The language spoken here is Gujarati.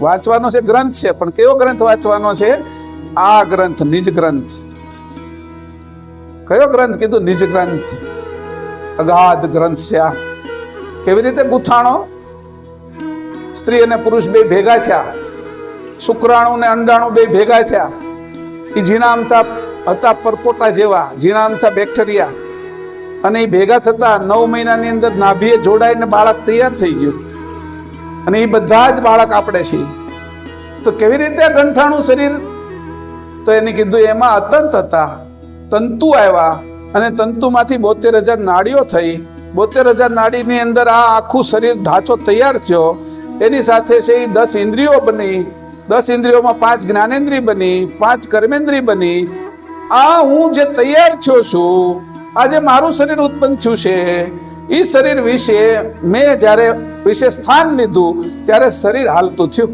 વાંચવાનો છે ગ્રંથ છે, પણ કયો ગ્રંથ વાંચવાનો છે? આ ગ્રંથ, નિજ ગ્રંથ. કયો ગ્રંથ કીધું? નિજ ગ્રંથ. અગાધ ગ્રંથ છે આ. કેવી રીતે ગુથાણો? સ્ત્રી અને પુરુષ બે ભેગા થયા. શુક્રાણુ ને અંડાણુ બે ભેગા થયા. એ અમથા હતા પરપોટા જેવા અમથા બેક્ટેરિયા. અને એ ભેગા થતા નવ મહિનાની અંદર નાભીએ જોડાઈને બાળક તૈયાર થઈ ગયું. અને એ બધા જ બાળક આપણે છીએ. તો કેવી રીતે ગંઠાણું શરીર? તો એને કીધું, એમાં અતંત હતા. તંતુ આવ્યા અને તંતુમાંથી બોતેર હજાર નાડીઓ થઈ. બોતેર હજાર નાડીની અંદર આ આખું શરીર ઢાંચો તૈયાર થયો. એની સાથે છે એ દસ ઇન્દ્રિયો બની. દસ ઇન્દ્રિયોમાં પાંચ જ્ઞાનેન્દ્રિય બની, પાંચ કર્મેન્દ્રિય બની. આ હું જે તૈયાર થયો છું આજે મારું શરીર ઉત્પન્ન થયું છે એ શરીર વિશે મેં જ્યારે વિશે સ્થાન લીધું ત્યારે શરીર હાલતું થયું.